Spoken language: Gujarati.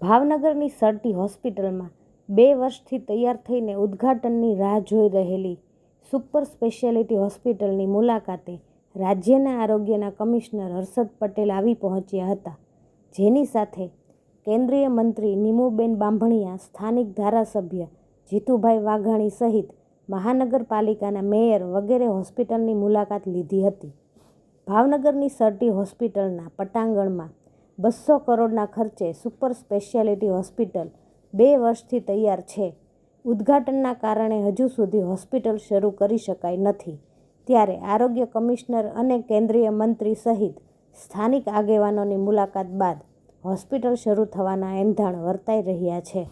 ભાવનગરની સરટી હોસ્પિટલમાં બે વર્ષથી તૈયાર થઈને ઉદ્ઘાટનની રાહ જોઈ રહેલી સુપર સ્પેશિયાલિટી હોસ્પિટલની મુલાકાતે રાજ્યના આરોગ્યના કમિશનર હર્ષદ પટેલ આવી પહોંચ્યા હતા. જેની સાથે કેન્દ્રીય મંત્રી નીમુબેન બાંભણિયા, સ્થાનિક ધારાસભ્ય જીતુભાઈ વાઘાણી સહિત મહાનગરપાલિકાના મેયર વગેરે હોસ્પિટલની મુલાકાત લીધી હતી. ભાવનગરની સરટી હોસ્પિટલના પટાંગણમાં બસો કરોડના ખર્ચે સુપર સ્પેશિયાલિટી હોસ્પિટલ બે વર્ષથી તૈયાર છે. ઉદ્ઘાટનના કારણે હજુ સુધી હોસ્પિટલ શરૂ કરી શકાય નથી. ત્યારે આરોગ્ય કમિશનર અને કેન્દ્રીય મંત્રી સહિત સ્થાનિક આગેવાનોની મુલાકાત બાદ હોસ્પિટલ શરૂ થવાના એંધાણ વર્તાઈ રહ્યા છે.